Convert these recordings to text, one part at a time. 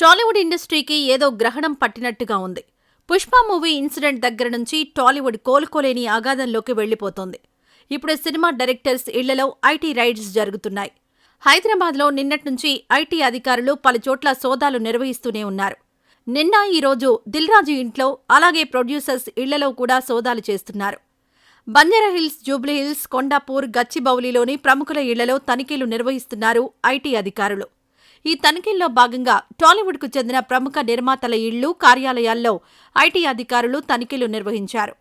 టాలీవుడ్ ఇండస్ట్రీకి ఏదో గ్రహణం పట్టినట్టుగా ఉంది. పుష్ప మూవీ ఇన్సిడెంట్ దగ్గర నుంచి టాలీవుడ్ కోలుకోలేని అగాధంలోకి వెళ్ళిపోతోంది ఇప్పుడు సినిమా డైరెక్టర్స్ ఇళ్ళలో ఐటీ రైడ్స్ జరుగుతున్నాయి. హైదరాబాద్లో నిన్నటి నుంచి ఐటీ అధికారులు పలుచోట్ల సోదాలు నిర్వహిస్తూనే ఉన్నారు. నిన్న ఈ రోజు దిల్రాజు ఇంట్లో అలాగే ప్రొడ్యూసర్స్ ఇళ్ళలో కూడా సోదాలు చేస్తున్నారు. బంజారాహిల్స్ జూబ్లీహిల్స్ కొండాపూర్ గచ్చిబౌలిలోని ప్రముఖుల ఇళ్ళలో తనిఖీలు నిర్వహిస్తున్నారు ఐటీ అధికారులు. ఈ తనిఖీల్లో భాగంగా టాలీవుడ్కు చెందిన ప్రముఖ నిర్మాతల ఇళ్ళు కార్యాలయాల్లో ఐటీ అధికారులు తనిఖీలు నిర్వహించారు.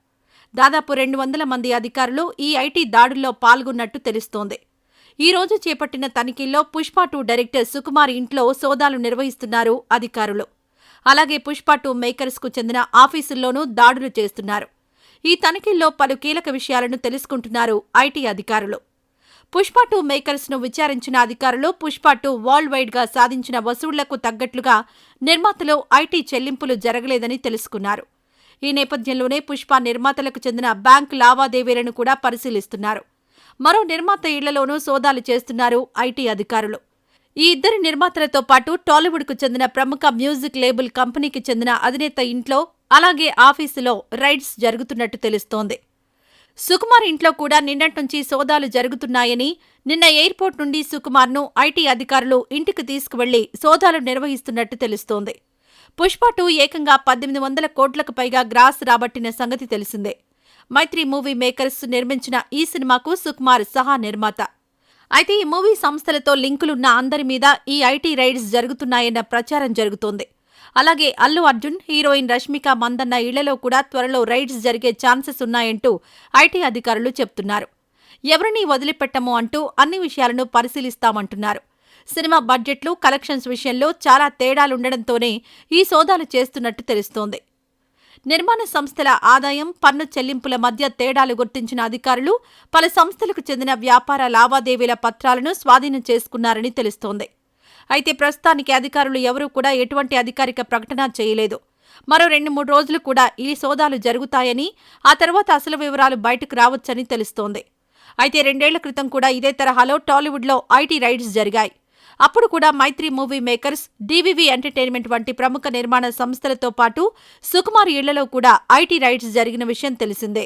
దాదాపు రెండు వందల మంది అధికారులు ఈ ఐటీ దాడుల్లో పాల్గొన్నట్టు తెలుస్తోంది. ఈ రోజు చేపట్టిన తనిఖీల్లో పుష్ప టూ డైరెక్టర్ సుకుమార్ ఇంట్లో సోదాలు నిర్వహిస్తున్నారు అధికారులు. అలాగే పుష్ప టూ మేకర్స్కు చెందిన ఆఫీసుల్లోనూ దాడులు చేస్తున్నారు. ఈ తనిఖీల్లో పలు కీలక విషయాలను తెలుసుకుంటున్నారు ఐటీ అధికారులు. పుష్ప టూ మేకర్స్ను విచారించిన అధికారులు పుష్ప టూ వరల్డ్ వైడ్గా సాధించిన వసూళ్ళకు తగ్గట్లుగా నిర్మాతలు ఐటీ చెల్లింపులు జరగలేదని తెలుసుకున్నారు. ఈ నేపథ్యంలోనే పుష్ప నిర్మాతలకు చెందిన బ్యాంక్ లావాదేవీలను కూడా పరిశీలిస్తున్నారు. మరో నిర్మాత ఇళ్ళలోనూ సోదాలు చేస్తున్నారు ఐటీ అధికారులు. ఈ ఇద్దరి నిర్మాతలతో పాటు టాలీవుడ్కు చెందిన ప్రముఖ మ్యూజిక్ లేబుల్ కంపెనీకి చెందిన అధినేత ఇంట్లో అలాగే ఆఫీసులో రైడ్స్ జరుగుతున్నట్టు తెలుస్తోంది. సుకుమార్ ఇంట్లో కూడా నిన్నటి నుంచి సోదాలు జరుగుతున్నాయని నిన్న ఎయిర్పోర్ట్ నుండి సుకుమార్ను ఐటీ అధికారులు ఇంటికి తీసుకువెళ్ళి సోదాలు నిర్వహిస్తున్నట్టు తెలుస్తోంది. పుష్ప టూ ఏకంగా పద్దెనిమిది వందల కోట్లకు పైగా గ్రాస్ రాబట్టిన సంగతి తెలిసిందే. మైత్రి మూవీ మేకర్స్ నిర్మించిన ఈ సినిమాకు సుకుమార్ సహా నిర్మాత. అయితే ఈ మూవీ సంస్థలతో లింకులున్న అందరి మీద ఈ ఐటీ రైడ్స్ జరుగుతున్నాయన్న ప్రచారం జరుగుతోంది. అలాగే అల్లు అర్జున్ హీరోయిన్ రష్మిక మందన్న ఇళ్ళలో కూడా త్వరలో రైడ్స్ జరిగే ఛాన్సెస్ ఉన్నాయంటూ ఐటీ అధికారులు చెప్తున్నారు. ఎవరినీ వదిలిపెట్టము అంటూ అన్ని విషయాలను పరిశీలిస్తామంటున్నారు. సినిమా బడ్జెట్లు కలెక్షన్స్ విషయంలో చాలా తేడాలుండడంతోనే ఈ సోదాలు చేస్తున్నట్టు తెలుస్తోంది. నిర్మాణ సంస్థల ఆదాయం పన్ను చెల్లింపుల మధ్య తేడాలు గుర్తించిన అధికారులు పలు సంస్థలకు చెందిన వ్యాపార లావాదేవీల పత్రాలను స్వాధీనం చేసుకున్నారని తెలుస్తోంది. అయితే ప్రస్తుతానికి అధికారులు ఎవరూ కూడా ఎటువంటి అధికారిక ప్రకటన చేయలేదు. మరో రెండు మూడు రోజులు కూడా ఈ సోదాలు జరుగుతాయని ఆ తర్వాత అసలు వివరాలు బయటకు రావచ్చని తెలుస్తోంది. అయితే రెండేళ్ళ క్రితం కూడా ఇదే తరహాలో టాలీవుడ్లో ఐటీ రైడ్స్ జరిగాయి. అప్పుడు కూడా Mythri movie makers DVV entertainment వంటి ప్రముఖ నిర్మాణ సంస్థలతో పాటు సుకుమార్ ఇళ్ళలో కూడా ఐటీ రైడ్స్ జరిగిన విషయం తెలిసిందే.